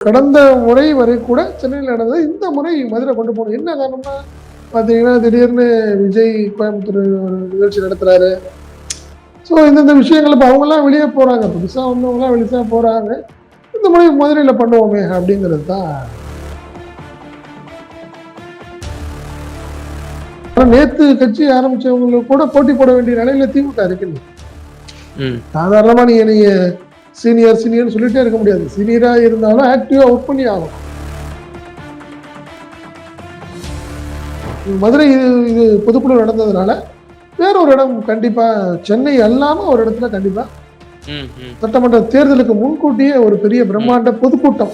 கடந்த முறை வரை கூட சென்னையில் நடந்தது. இந்த முறை மதுரை கொண்டு போகணும். என்ன காரணம்னா பார்த்தீங்கன்னா திடீர்னு விஜய் கோயம்புத்தூர் ஒரு நிகழ்ச்சி நடத்துறாரு. ஸோ இந்தந்த விஷயங்கள் இப்போ அவங்கெல்லாம் வெளியே போகிறாங்க புதுசாக வந்தவங்களாம் வெளியே போகிறாங்க இந்த முறை மதுரையில் பண்ணுவோமே அப்படிங்கிறது தான். நேத்து கட்சி ஆரம்பிச்சவங்களுக்கு கூட போட்டி போட வேண்டிய நிலையில திமுக இருக்கு. ம். சாதாரணமா நீங்க நீங்க சீனியர் சீனியர் சொல்லிட்டே இருக்க முடியாது. சீனியரா இருந்தாலும் ஆக்டிவா ஒர்க் பண்ணி ஆகும் மதுரை இது இது பொதுக்குழு நடந்ததுனால வேற ஒரு இடம் கண்டிப்பா சென்னை அல்லாம ஒரு இடத்துல கண்டிப்பா ம் ம். சட்டமன்ற தேர்தலுக்கு முன்கூட்டியே ஒரு பெரிய பிரம்மாண்ட பொதுக்கூட்டம்.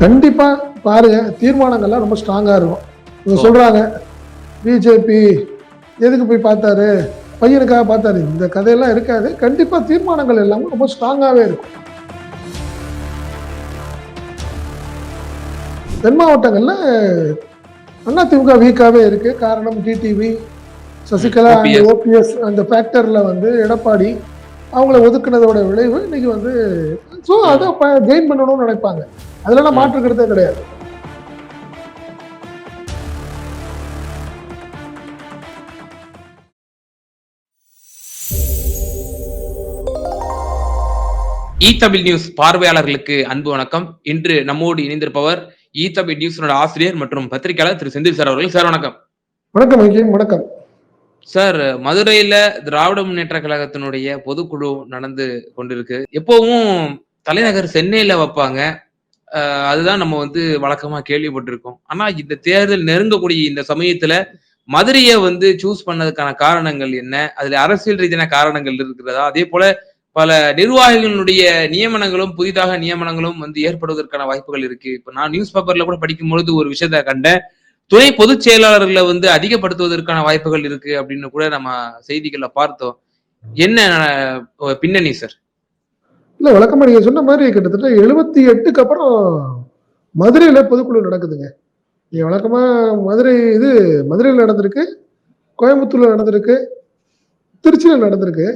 கண்டிப்பா பாருங்க தீர்மானங்கள்லாம் ரொம்ப ஸ்ட்ராங்கா இருக்கும். சொல்றாங்க பிஜேபி எதுக்கு போய் பார்த்தாரு? பையனுக்காக பார்த்தாரு. இந்த கதையெல்லாம் இருக்காது. கண்டிப்பா தீர்மானங்கள் எல்லாமே ரொம்ப ஸ்ட்ராங்காவே இருக்கும். தென் மாவட்டங்கள்ல அதிமுக வீக்காவே இருக்கு. காரணம் டிடிவி சசிகலா OPS. ஓபிஎஸ் அந்த ஃபேக்டர்ல வந்து எடப்பாடி அவங்கள ஒதுக்குனதோட விளைவு இன்னைக்கு வந்து ஸோ அதை கெயின் பண்ணணும்னு நினைப்பாங்க. அதுலலாம் மாற்றுக்கிறதே கிடையாது. இ தமிழ் நியூஸ் பார்வையாளர்களுக்கு அன்பு வணக்கம். இன்று நம்மோடு இணைந்திருப்பவர் இ தமிழ் நியூஸோட ஆசிரியர் மற்றும் பத்திரிகையாளர் திரு செந்தில் சார் அவர்கள். சார் வணக்கம். வணக்கம் வணக்கம். சார் மதுரையில திராவிட முன்னேற்ற கழகத்தினுடைய பொதுக்குழு நடந்து கொண்டிருக்கு. எப்பவும் தலைநகர் சென்னையில வைப்பாங்க. அதுதான் நம்ம வந்து வழக்கமா கேள்விப்பட்டிருக்கோம். ஆனா இந்த தேர்தல் நெருங்கக்கூடிய இந்த சமயத்துல மதுரையை வந்து சூஸ் பண்ணதுக்கான காரணங்கள் என்ன? அதுல அரசியல் ரீதியான காரணங்கள் இருக்கிறதா? அதே போல பல நிர்வாகிகளுடைய நியமனங்களும் புதிதாக நியமனங்களும் வந்து ஏற்படுவதற்கான வாய்ப்புகள் இருக்கு. இப்ப நான் நியூஸ் பேப்பர்ல கூட படிக்கும் பொழுது ஒரு விஷயத்த கண்டேன். துணை பொதுச் செயலாளர்களை வந்து அதிகப்படுத்துவதற்கான வாய்ப்புகள் இருக்கு அப்படின்னு கூட நம்ம செய்திகள்ல பார்த்தோம். என்ன பின்னணி சார் இல்ல வழக்கமா நீங்க சொன்ன மாதிரி கிட்டத்தட்ட எழுபத்தி எட்டுக்கு அப்புறம் மதுரையில பொதுக்குழு நடக்குதுங்க. நீங்க வழக்கமா மதுரை இது மதுரையில் நடந்திருக்கு கோயம்புத்தூர்ல நடந்திருக்கு திருச்சியில நடந்திருக்கு.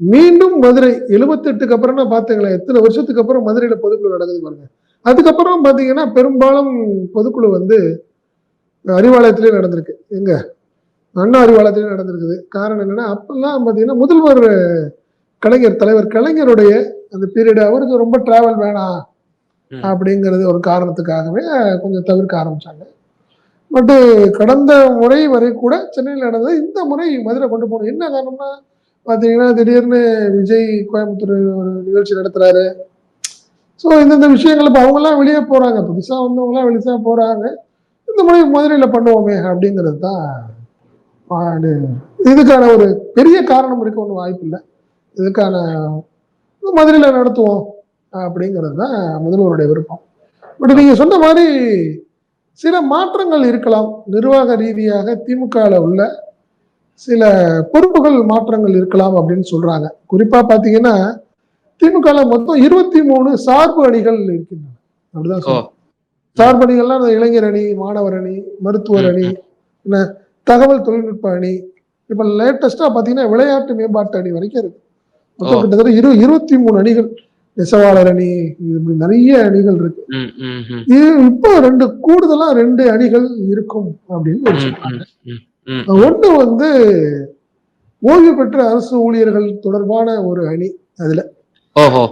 மீண்டும் மதுரை எழுபத்தெட்டுக்கு அப்புறம்னா பாத்துங்களேன் எத்தனை வருஷத்துக்கு அப்புறம் மதுரையில பொதுக்குழு நடக்குது பாருங்க. அதுக்கப்புறம் பாத்தீங்கன்னா பெரும்பாலும் பொதுக்குழு வந்து அறிவாலயத்திலே நடந்திருக்கு. எங்க? அண்ணா அறிவாலயத்திலே நடந்திருக்குது. காரணம் என்னன்னா அப்பெல்லாம் பாத்தீங்கன்னா முதல்வர் கலைஞர் தலைவர் கலைஞருடைய அந்த பீரியட் அவருக்கு ரொம்ப டிராவல் வேணாம். அப்படிங்கிறது ஒரு காரணத்துக்காகவே கொஞ்சம் தவிர்க்க ஆரம்பிச்சாங்க. பட்டு கடந்த முறை வரை கூட சென்னையில் நடந்தது. இந்த முறை மதுரை கொண்டு போகணும். என்ன காரணம்னா பார்த்தீங்கன்னா திடீர்னு விஜய் கோயம்புத்தூர் ஒரு நிகழ்ச்சி நடத்துறாரு. ஸோ இந்தந்த விஷயங்கள் இப்போ அவங்கெல்லாம் வெளியே போகிறாங்க புதுசாக வந்தவங்களாம் வெளியே போகிறாங்க இந்த முறை மதுரையில் பண்ணுவோமே அப்படிங்கிறது தான் இதுக்கான ஒரு பெரிய காரணம் இருக்க. ஒன்றும் வாய்ப்பு இல்லை. இதுக்கான மதுரையில் நடத்துவோம் அப்படிங்கிறது தான் முதல்வருடைய விருப்பம். பட் நீங்கள் சொன்ன மாதிரி சில மாற்றங்கள் இருக்கலாம். நிர்வாக ரீதியாக திமுகவில் உள்ள சில பொறுப்புகள் மாற்றங்கள் இருக்கலாம் அப்படின்னு சொல்றாங்க. குறிப்பா பாத்தீங்கன்னா திமுகல மொத்தம் இருபத்தி மூணு சார்பு அணிகள் இருக்கின்றன. அப்படிதான். சார்பு அணிகள்லாம் இளைஞர் அணி மாணவர் அணி மருத்துவர் அணி என்ன தகவல் தொழில்நுட்ப அணி. இப்ப லேட்டஸ்டா பாத்தீங்கன்னா விளையாட்டு மேம்பாட்டு அணி வரைக்கும் இருக்கு. மொத்தம். கிட்டத்தட்ட இரு இருபத்தி மூணு அணிகள். நெசவாளர் அணி இது நிறைய அணிகள் இருக்கு. இது இப்போ ரெண்டு கூடுதலா ரெண்டு அணிகள் இருக்கும் அப்படின்னு சொல்றாங்க. ஒண்ணு வந்து ஓய்வு பெற்ற அரசு ஊழியர்கள் தொடர்பான ஒரு அணி அதுல. ஓஹோ.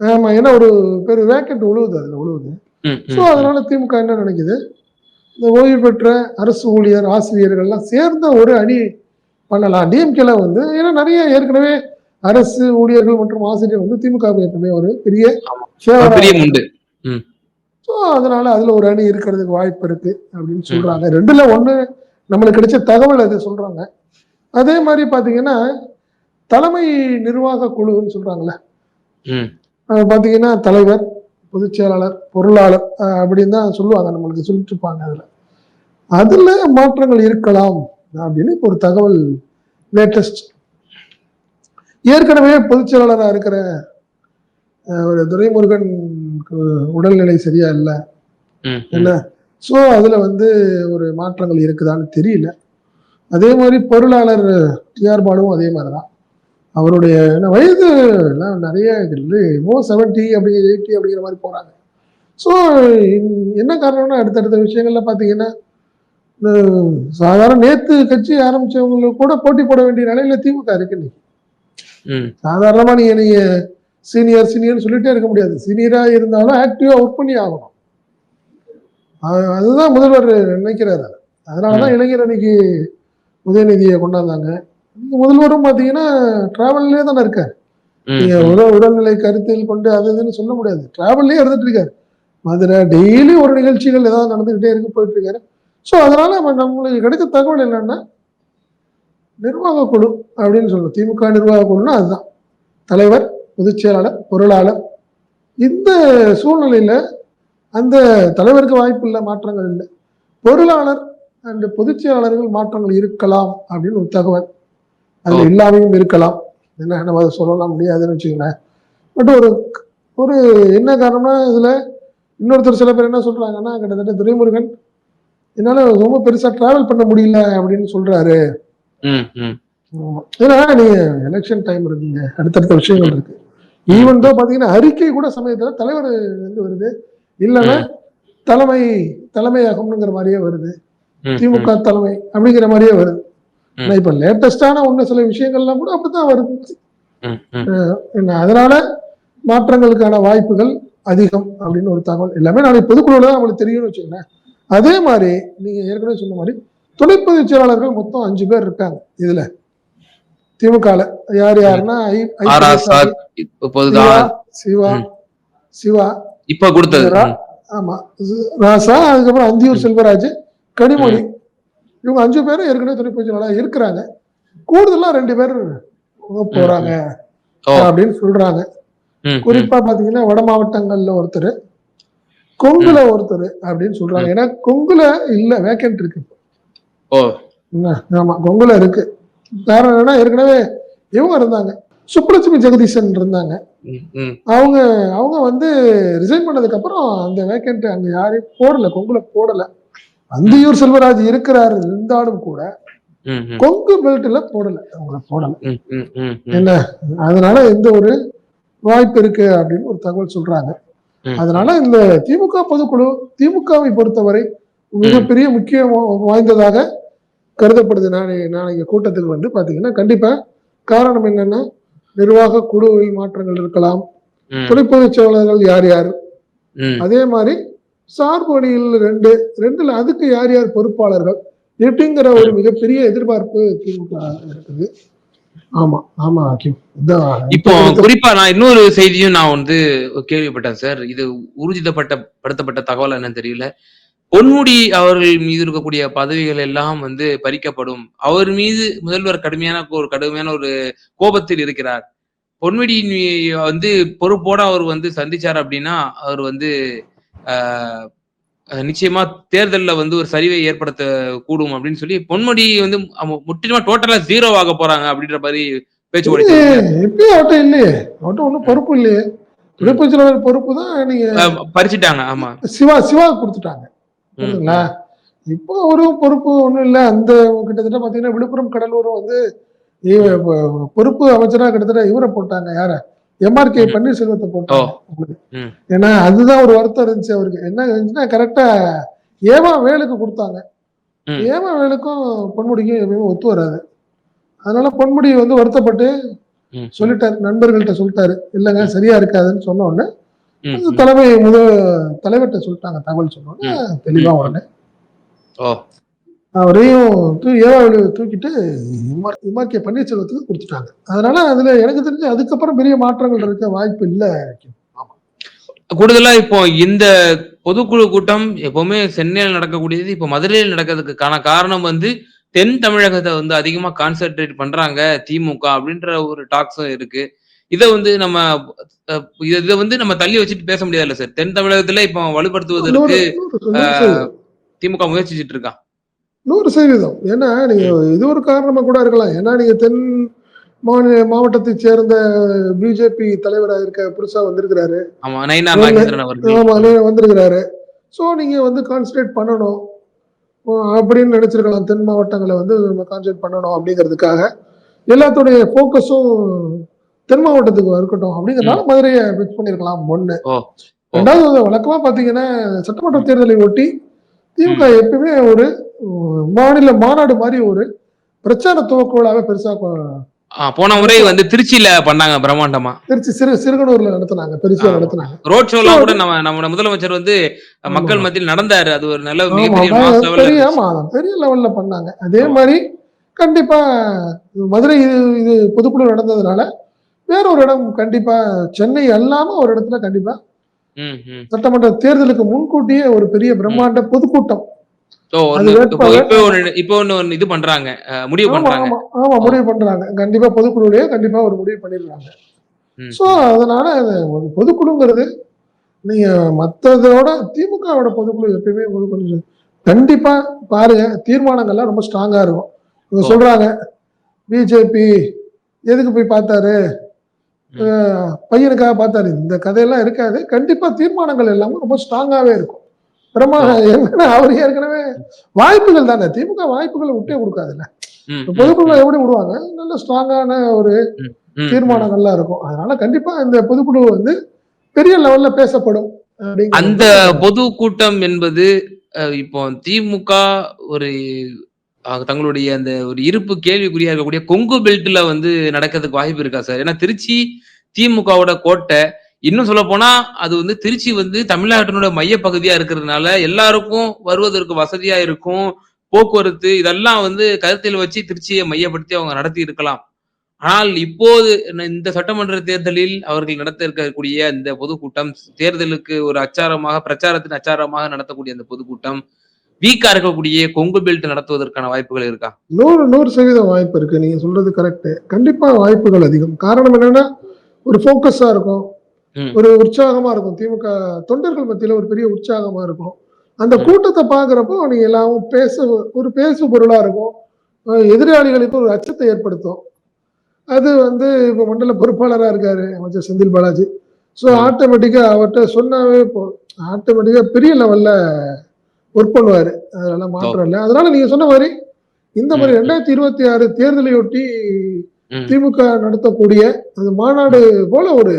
ஆமா ஏன்னா ஒரு பேர் வேக்கண்ட் உழுவுது அதுல உழுவுது. ஸோ அதனால திமுக என்ன நினைக்குது? இந்த ஓய்வு பெற்ற அரசு ஊழியர் ஆசிரியர்கள்லாம் சேர்ந்த ஒரு அணி பண்ணலாம். டிஎம்கேல வந்து ஏன்னா நிறைய ஏற்கனவே அரசு ஊழியர்கள் மற்றும் ஆசிரியர் வந்து திமுக எப்பவுமே ஒரு பெரிய ஸோ அதனால அதுல ஒரு அணி இருக்கிறதுக்கு வாய்ப்பு இருக்கு அப்படின்னு சொல்றாங்க. ரெண்டுல ஒண்ணு நம்மளுக்கு கிடைச்ச தகவல் அது சொல்றாங்க. அதே மாதிரி பாத்தீங்கன்னா தலைமை நிர்வாக குழுன்னு அஹ் பாத்தீங்கன்னா தலைவர் பொதுச் செயலாளர் பொருளாளர் அப்படின்னு தான் சொல்லுவாங்க. நம்மளுக்கு சொல்லிட்டு இருப்பாங்க அதுல. அதுல மாற்றங்கள் இருக்கலாம் அப்படின்னு இப்போ ஒரு தகவல் லேட்டஸ்ட் ஏற்கனவே பொதுச் செயலாளராக இருக்கிற ஒரு துரைமுருகன் உடல்நிலை சரியா இல்லை. என்ன ஸோ அதுல வந்து ஒரு மாற்றங்கள் இருக்குதான்னு தெரியல. அதே மாதிரி பொருளாளர் டிஆர் பாலுவும் அதே மாதிரி தான் அவருடைய என்ன வயது எல்லாம் நிறைய மோ செவன்ட்டி அப்படிங்கிற எயிட்டி அப்படிங்கிற மாதிரி போறாங்க. ஸோ என்ன காரணம்னா அடுத்தடுத்த விஷயங்கள்ல பார்த்தீங்கன்னா சாதாரண நேத்து கட்சி ஆரம்பிச்சவங்களுக்கு கூட போட்டி போட வேண்டிய நிலையில திமுக இருக்கு இன்னைக்கு. ம். சாதாரணமா நீங்க நீங்க சீனியர் சீனியர்னு சொல்லிட்டே இருக்க முடியாது. சீனியரா இருந்தாலும் ஆக்டிவா ஒர்க் பண்ணி ஆகணும். அதுதான் முதல்வர் நினைக்கிறாரு. அதனாலதான் இளைஞர் அன்னைக்கு உதயநிதியை கொண்டாந்தாங்க. முதல்வரும் பாத்தீங்கன்னா டிராவல்லே தானே இருக்காரு. நீங்க. உடல் உடல்நிலை கருத்தில் கொண்டு அது இதுன்னு சொல்ல முடியாது. டிராவல்லே இருந்துட்டு இருக்காரு. மதுரை டெய்லி ஒரு நிகழ்ச்சிகள் ஏதாவது நடந்துகிட்டே இருக்கு போயிட்டு இருக்காரு. ஸோ அதனால நம்ம- நம்மளுக்கு கிடைக்க தகவல் என்னன்னா நிர்வாக குழு அப்படின்னு சொல்லணும். திமுக நிர்வாக குழுன்னா அதுதான். தலைவர் பொதுச் செயலாளர் பொருளாளர். இந்த சூழ்நிலையில அந்த தலைவருக்கு வாய்ப்பு இல்லை மாற்றங்கள் இல்லை. பொருளாளர் அண்ட் பொதுச் செயலாளர்கள் மாற்றங்கள் இருக்கலாம் அப்படின்னு ஒரு தகவல். அதுல. இல்லாமையும் இருக்கலாம். என்ன நம்ம அதை சொல்லலாம் முடியாதுன்னு வச்சுக்கோங்களேன். பட் ஒரு ஒரு என்ன காரணம்னா இதுல இன்னொருத்தர் சில பேர் என்ன சொல்றாங்கன்னா கிட்டத்தட்ட துரைமுருகன் என்னால ரொம்ப பெருசா டிராவல் பண்ண முடியல அப்படின்னு சொல்றாரு. ம், ம். ஆமா. ஏன்னா நீங்க எலெக்ஷன் டைம் இருக்குங்க. அடுத்தடுத்த விஷயங்கள் இருக்கு. ஈவன் தான் பாத்தீங்கன்னா அறிக்கை கூட சமயத்துல தலைவர் வந்து வருது. இல்லைன்னா தலைமை தலைமையகம்ங்கிற மாதிரியே வருது. திமுக தலைமை அப்படிங்கிற மாதிரியே வருது. ஆனா இப்ப லேட்டஸ்டான ஒண்ணு சில விஷயங்கள்லாம் கூட அப்படித்தான் வருது. அதனால மாற்றங்களுக்கான வாய்ப்புகள் அதிகம் அப்படின்னு ஒரு தகவல் எல்லாமே நாளைக்கு பொதுக்குழுல தான் அவங்களுக்கு தெரியும்னு வச்சுக்கோங்களேன். அதே மாதிரி நீங்க ஏற்கனவே சொன்ன மாதிரி துணை பொதுச் செயலாளர்கள் மொத்தம் அஞ்சு பேர் இருக்காங்க இதுல. திமுகல. யார் யாருன்னா சிவா. சிவா இப்ப கொடுத்தது. ஆமா. ராசா அதுக்கப்புறம் அந்தியூர் செல்வராஜ் கனிமொழி. இவங்க அஞ்சு பேரும் ஏற்கனவே துணை பொதுச் செயலாளர் இருக்கிறாங்க. கூடுதலா ரெண்டு பேர் போறாங்க. அப்படின்னு சொல்றாங்க. குறிப்பா பாத்தீங்கன்னா வட மாவட்டங்கள்ல ஒருத்தர் கொங்குல ஒருத்தர் அப்படின்னு சொல்றாங்க. ஏன்னா கொங்குல இல்ல வேக்கன்ட் இருக்கு என்ன? ஆமா கொங்குல இருக்கு. காரணம் என்னன்னா ஏற்கனவே இவங்க இருந்தாங்க. சுப்புலட்சுமி ஜெகதீசன் இருந்தாங்க. அவங்க அவங்க வந்து ரிசைன் பண்ணதுக்கு அப்புறம் அந்த வேக்கன்ட் அங்க யாரையும் போடல கொங்குல போடல அந்தியூர் செல்வராஜ் இருக்கிறாரு இருந்தாலும் கூட. கொங்கு பெல்ட்ல போடல அவங்கள போடல. என்ன அதனால எந்த ஒரு வாய்ப்பு இருக்கு அப்படின்னு ஒரு தகவல் சொல்றாங்க. அதனால இந்த திமுக பொதுக்குழு திமுகவை பொறுத்தவரை மிகப்பெரிய முக்கியம் வாய்ந்ததாக கருதப்படுது நாளை நாளைக்கு கூட்டத்துக்கு வந்து பாத்தீங்கன்னா கண்டிப்பா காரணம் என்னன்னா நிர்வாக குழுவில் மாற்றங்கள் இருக்கலாம். துணை பொதுச் செயலாளர்கள் யார் யார். அதே மாதிரி சார்பு அணியில் ரெண்டு ரெண்டுல அதுக்கு யார் யார் பொறுப்பாளர்கள்? எப்படிங்கிற ஒரு மிகப்பெரிய எதிர்பார்ப்பு திமுக இருக்குது. ஆமா ஆமா இப்போ குறிப்பா நான் இன்னொரு செய்தியும் நான் வந்து கேள்விப்பட்டேன் சார். இது ஊர்ஜிதப்பட்ட படுத்தப்பட்ட தகவல் என்னன்னு தெரியல. பொன்முடி அவர்கள் மீது இருக்கக்கூடிய பதவிகள் எல்லாம் வந்து பறிக்கப்படும். அவர் மீது முதல்வர் கடுமையான ஒரு கடுமையான ஒரு கோபத்தில் இருக்கிறார். பொன்முடி வந்து பொறுப்போட அவர் வந்து சந்திச்சார் அப்படின்னா அவர் வந்து நிச்சயமா தேர்தல்ல வந்து ஒரு சரிவை ஏற்படுத்த கூடும் அப்படின்னு சொல்லி பொன்முடி வந்து முற்றிலுமா டோட்டலா ஜீரோ ஆக போறாங்க அப்படின்ற மாதிரி பேச்சு எப்பயும் அவட்ட இல்லையே. அவட்ட ஒன்றும் பொறுப்பு இல்லையே. செயலாளர் பொறுப்பு தான் நீங்க பறிச்சுட்டாங்க ஆமா. சிவா சிவா கொடுத்துட்டாங்க. புரியுதுங்களா இப்போ ஒரு பொறுப்பு ஒண்ணும் இல்ல. அந்த கிட்டத்தட்ட பாத்தீங்கன்னா விழுப்புரம் கடலூரும் வந்து பொறுப்பு அமைச்சரா கிட்டத்தட்ட இவரை போட்டாங்க. யார? எம்ஆர்கே. பன்னீர்செல்வத்தை போட்டாங்க. ஏன்னா அதுதான் ஒரு வருத்தம் இருந்துச்சு அவருக்கு. என்ன இருந்துச்சுன்னா கரெக்டா ஏமா வேலுக்கு கொடுத்தாங்க. ஏமா வேலுக்கும் பொன்முடிக்கும் எப்பயுமே ஒத்து வராது. அதனால பொன்முடி வந்து வருத்தப்பட்டு சொல்லிட்டாரு. நண்பர்கள்ட்ட சொல்லிட்டாரு. இல்லைங்க சரியா இருக்காதுன்னு சொன்ன உடனே. தலைமை முத தலைவர்கிட்ட சொல்லிட்டாங்க தகவல் சொன்ன உடனே தெளிவா உடனே. அவரையும் ஏவாவில் தூக்கிட்டு இமார்கே பன்னீர்செல்வத்துக்கு கொடுத்துட்டாங்க. அதனால அதுல எனக்கு தெரிஞ்சு அதுக்கப்புறம் பெரிய மாற்றங்கள் இருக்க வாய்ப்பு இல்லை கூடுதலா இப்போ இந்த பொதுக்குழு கூட்டம் எப்பவுமே சென்னையில் நடக்கக்கூடியது இப்போ மதுரையில் நடக்கிறதுக்கான காரணம் வந்து தென் தமிழகத்தை வந்து அதிகமா கான்சென்ட்ரேட் பண்றாங்க திமுக அப்படின்ற ஒரு டாக்ஸும் இருக்கு. இதை வந்து நம்ம இத- வந்து நம்ம தள்ளி வச்சுட்டு பேச முடியாதுல்ல சார். தென் தமிழகத்துல இப்போ வலுப்படுத்துவதற்கு. திமுக முயற்சிச்சுட்டு இருக்கா? நூறு சதவீதம். ஏன்னா நீங்க இது ஒரு காரணமா கூட இருக்கலாம். ஏன்னா நீங்க தென் மாநில மாவட்டத்தை சேர்ந்த பிஜேபி தலைவராக இருக்க புதுசா வந்திருக்கிறாரு. ஆமா வந்திருக்கிறாரு. ஸோ நீங்க வந்து கான்சன்ட்ரேட் பண்ணணும். அப்படின்னு நினைச்சிருக்கலாம். தென் மாவட்டங்களை வந்து நம்ம கான்சன்ட்ரேட் பண்ணணும் அப்படிங்கிறதுக்காக. எல்லாத்துடைய ஃபோக்கஸும் தென் மாவட்டத்துக்கு இருக்கட்டும் அப்படிங்கிறனால மதுரையை பிக்ஸ் பண்ணியிருக்கலாம். ஒண்ணு. ரெண்டாவது வழக்கமா பாத்தீங்கன்னா சட்டமன்ற தேர்தலை ஒட்டி திமுக எப்பயுமே ஒரு மாநில மாநாடு மாதிரி ஒரு பிரச்சார துவக்க விழாவை பெருசா போன முறை வந்து திருச்சியில பண்ணாங்க பிரம்மாண்டமா. திருச்சி சிறு சிறுகனூர்ல நடத்துனாங்க பெருசா. நடத்துனாங்க. ரோட் ஷோலாம் கூட நம்ம நம்ம முதலமைச்சர் வந்து மக்கள் மத்தியில் நடந்தாரு. அது ஒரு நல்ல பெரிய பெரிய லெவல்ல பண்ணாங்க. அதே. மாதிரி கண்டிப்பா மதுரை இது இது பொதுக்குழு நடந்ததுனால வேற ஒரு இடம் கண்டிப்பா சென்னை அல்லாம ஒரு இடத்துல கண்டிப்பா. சட்டமன்ற தேர்தலுக்கு முன்கூட்டியே ஒரு பெரிய பிரம்மாண்ட பொதுக்கூட்டம். இது பண்றாங்க முடிவு பண்றாங்க. ஆமா முடிவு பண்றாங்க. கண்டிப்பா பொதுக்குழுலயே கண்டிப்பா ஒரு முடிவு பண்ணிடுறாங்க. சோ அதனால பொதுக்குழுங்கிறது நீங்க மத்ததோட திமுகவோட பொதுக்குழு எப்பயுமே பொதுக்குழு கண்டிப்பா பாருங்க தீர்மானங்கள்லாம் ரொம்ப ஸ்ட்ராங்கா இருக்கும். இவங்க. சொல்றாங்க பிஜேபி எதுக்கு போய் பார்த்தாரு? பையனுக்காக பார்த்தாரு. இந்த கதையெல்லாம் இருக்காது. கண்டிப்பா தீர்மானங்கள் எல்லாமே ரொம்ப ஸ்ட்ராங்காவே இருக்கும். பிரமா என்னன்னா அவர் ஏற்கனவே வாய்ப்புகள் தானே. திமுக வாய்ப்புகளை விட்டே கொடுக்காதுல்ல. ம், இப்ப ம், பொதுக்குழு எப்படி விடுவாங்க? நல்ல ஸ்ட்ராங்கான ஒரு. தீர்மானங்கள்லாம் இருக்கும். அதனால கண்டிப்பா இந்த பொதுக்குழு வந்து பெரிய லெவல்ல பேசப்படும் அந்த பொது கூட்டம் என்பது இப்போ திமுக ஒரு தங்களுடைய அந்த ஒரு இருப்பு கேள்விக்குறியா இருக்கக்கூடிய கொங்கு பெல்ட்ல வந்து நடக்கிறதுக்கு வாய்ப்பு இருக்கா சார்? ஏன்னா திருச்சி திமுகவோட கோட்டை இன்னும் சொல்ல போனா அது வந்து திருச்சி வந்து தமிழ்நாட்டினோட மைய பகுதியா இருக்கிறதுனால எல்லாருக்கும் வருவதற்கு வசதியா இருக்கும் போக்குவரத்து இதெல்லாம் வந்து கருத்தில் வச்சு திருச்சியை மையப்படுத்தி அவங்க நடத்தி இருக்கலாம். ஆனால் இப்போது இந்த சட்டமன்ற தேர்தலில் அவர்கள் நடத்த இருக்கக்கூடிய இந்த பொதுக்கூட்டம் தேர்தலுக்கு ஒரு அச்சாரமாக பிரச்சாரத்தின் அச்சாரமாக நடத்தக்கூடிய அந்த பொதுக்கூட்டம் வீக்கா இருக்கக்கூடிய கொங்கு பெல்ட் நடத்துவதற்கான வாய்ப்புகள் இருக்கா? நூறு நூறு சதவீதம் வாய்ப்பு இருக்கு. நீங்க சொல்றது கரெக்ட் கண்டிப்பா வாய்ப்புகள் அதிகம். காரணம் என்னன்னா ஒரு ஃபோக்கஸா இருக்கும். ஒரு உற்சாகமா இருக்கும். திமுக தொண்டர்கள் மத்தியில ஒரு பெரிய உற்சாகமா இருக்கும். அந்த. கூட்டத்தை பாக்குறப்போ நீங்க எல்லாமும் பேச ஒரு பேசு பொருளா இருக்கும். எதிராளிகளுக்கு ஒரு அச்சத்தை ஏற்படுத்தும். அது வந்து இப்ப மண்டல பொறுப்பாளரா இருக்காரு அமைச்சர் செந்தில் பாலாஜி. ஸோ ம். ஆட்டோமேட்டிக்கா அவர்கிட்ட சொன்னாவே போ ஆட்டோமேட்டிக்கா பெரிய லெவல்ல ஒர்க் பண்ணுவாரு. அதெல்லாம் மாற்றம் இல்லை. அதனால நீங்க சொன்ன மாதிரி இந்த மாதிரி. ரெண்டாயிரத்தி இருபத்தி ஆறு தேர்தலையொட்டி. திமுக நடத்தக்கூடிய அந்த மாநாடு போல ஒரு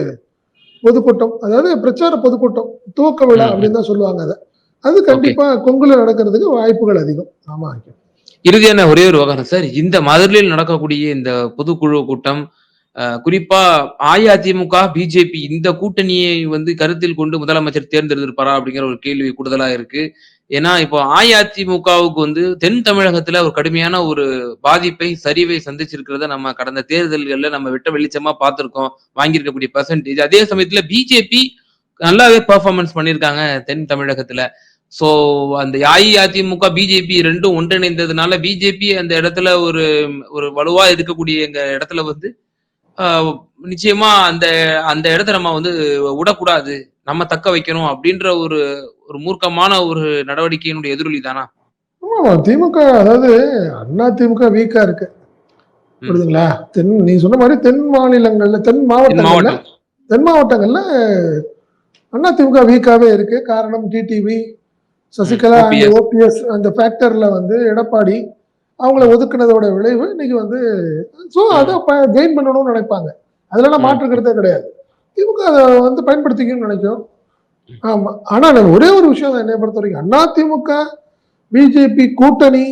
பொதுக்கூட்டம் அதாவது பிரச்சார பொதுக்கூட்டம் துவக்க விழா. அப்படின்னு தான் சொல்லுவாங்க அதை. அது கண்டிப்பா கொங்குல நடக்கிறதுக்கு வாய்ப்புகள் அதிகம். ஆமா இறுதியான ஒரே ஒரு விவகாரம் சார் இந்த மதுரையில் நடக்கக்கூடிய இந்த பொதுக்குழு கூட்டம் குறிப்பா அஇஅதிமுக பிஜேபி இந்த கூட்டணியை வந்து கருத்தில் கொண்டு முதலமைச்சர் தேர்ந்தெடுத்திருப்பாரா அப்படிங்கிற ஒரு கேள்வி கூடுதலா இருக்கு. ஏன்னா இப்போ அஇஅதிமுகவுக்கு வந்து தென் தமிழகத்துல ஒரு கடுமையான ஒரு பாதிப்பை சரிவை சந்திச்சிருக்கிறத நம்ம கடந்த தேர்தல்கள்ல நம்ம விட்ட வெளிச்சமா பார்த்திருக்கோம். வாங்கியிருக்கக்கூடிய பெர்சன்டேஜ் அதே சமயத்துல பிஜேபி நல்லாவே பெர்ஃபார்மன்ஸ் பண்ணியிருக்காங்க தென் தமிழகத்துல. சோ அந்த அஇஅதிமுக பிஜேபி ரெண்டும் ஒன்றிணைந்ததுனால பிஜேபி அந்த இடத்துல ஒரு ஒரு வலுவா இருக்கக்கூடிய எங்க இடத்துல வந்து நிச்சயமா அந்த அந்த இடத்த நம்ம வந்து விடக்கூடாது. நம்ம தக்க வைக்கணும் அப்படின்ற ஒரு ஒரு மூர்க்கமான ஒரு நடவடிக்கையினுடைய எதிரொலி தானா? ஆமா திமுக அதாவது அண்ணா திமுக வீக்கா இருக்கு. புரியுதுங்களா? தென் நீ சொன்ன மாதிரி தென் மாநிலங்கள்ல தென் மாவட்டங்கள்ல தென் மாவட்டங்கள்ல அண்ணா திமுக வீக்காவே இருக்கு. காரணம் டிடிவி சசிகலா அந்த. ஓபிஎஸ் அந்த ஃபேக்டர்ல வந்து எடப்பாடி அவங்கள ஒதுக்குனதோட விளைவு இன்னைக்கு வந்து ஸோ அதை கெயின் பண்ணணும்னு நினைப்பாங்க. அதெல்லாம் ம். மாற்றுக்கிறதே கிடையாது. திமுக அதை வந்து பயன்படுத்திக்கணும்னு நினைக்கும். ஆமா. ஆனா நான் ஒரே ஒரு விஷயம் என்னை பொறுத்த வரைக்கும். அண்ணா திமுக பிஜேபி கூட்டணி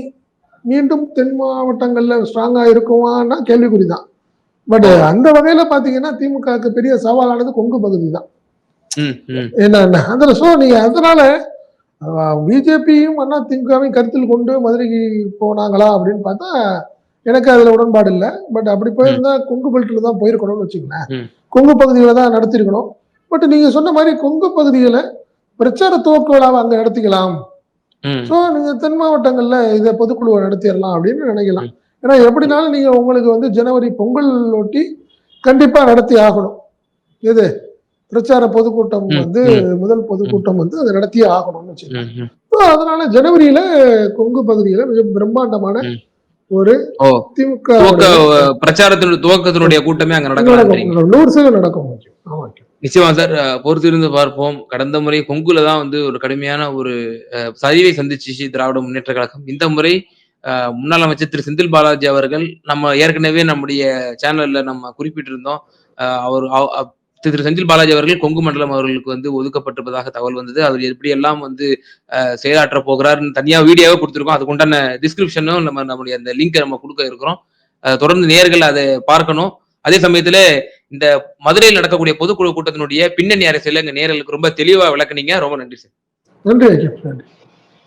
மீண்டும் தென் மாவட்டங்கள்ல ஸ்ட்ராங்கா இருக்குமான்னா கேள்விக்குறி தான் பட் அந்த வகையில பாத்தீங்கன்னா திமுகவுக்கு பெரிய சவாலானது கொங்கு பகுதி தான். ம், ம், என்ன அதுல சோ நீங்க அதனால பிஜேபியும் அண்ணா திமுகவையும் கருத்தில் கொண்டு மதுரைக்கு போனாங்களா அப்படின்னு பார்த்தா எனக்கு அதுல உடன்பாடு இல்லை. பட் அப்படி போயிருந்தா கொங்கு பெல்ட்ல தான் போயிருக்கணும்னு வச்சுக்கோங்களேன். கொங்கு பகுதியில தான் நடத்திருக்கணும் பட் நீங்க சொன்ன மாதிரி கொங்கு பகுதியில பிரச்சார துவக்க விழாவை அங்க நடத்திக்கலாம். ஸோ நீங்க தென் மாவட்டங்கள்ல இதை பொதுக்குழுவை நடத்திடலாம் அப்படின்னு நினைக்கலாம். ஏன்னா எப்படினாலும் நீங்க உங்களுக்கு வந்து ஜனவரி பொங்கல் ஒட்டி கண்டிப்பா நடத்தி ஆகணும். எது? பிரச்சார பொதுக்கூட்டம் வந்து முதல் பொதுக்கூட்டம் வந்து அதை நடத்தியே ஆகணும்னு வச்சுக்கோங்க. அதனால ஜனவரியில கொங்கு பகுதியில மிக பிரம்மாண்டமான. ஒரு திமுக பிரச்சாரத்தினுடைய துவக்கத்தினுடைய கூட்டமே அங்க நடக்கலாம். நூறு சதவீதம் நடக்கும் நிச்சயமா சார் பொறுத்திருந்து பார்ப்போம். கடந்த முறை கொங்குல தான் வந்து ஒரு கடுமையான ஒரு சரிவை சந்திச்சு திராவிட முன்னேற்ற கழகம். இந்த முறை முன்னாள் அமைச்சர் திரு செந்தில் பாலாஜி அவர்கள் நம்ம ஏற்கனவே நம்முடைய சேனல்ல நம்ம குறிப்பிட்டிருந்தோம். அஹ், அவர் திரு செந்தில் பாலாஜி அவர்கள் கொங்கு மண்டலம் அவர்களுக்கு வந்து ஒதுக்கப்பட்டிருப்பதாக தகவல் வந்தது. அவர் எப்படியெல்லாம் வந்து அஹ், செயலாற்ற போகிறாருன்னு தனியா வீடியோவே கொடுத்துருக்கோம். அதுக்கு உண்டான டிஸ்கிரிப்ஷனும் நம்ம நம்முடைய அந்த லிங்கை நம்ம கொடுக்க இருக்கிறோம். தொடர்ந்து நேர்கள் அதை பார்க்கணும். அதே சமயத்துல இந்த மதுரையில் நடக்கக்கூடிய பொதுக்குழு கூட்டத்தினுடைய பின்னணி அரசியல் எங்க நேர்களுக்கு ரொம்ப தெளிவா விளக்குனீங்க. ரொம்ப நன்றி சார். நன்றி.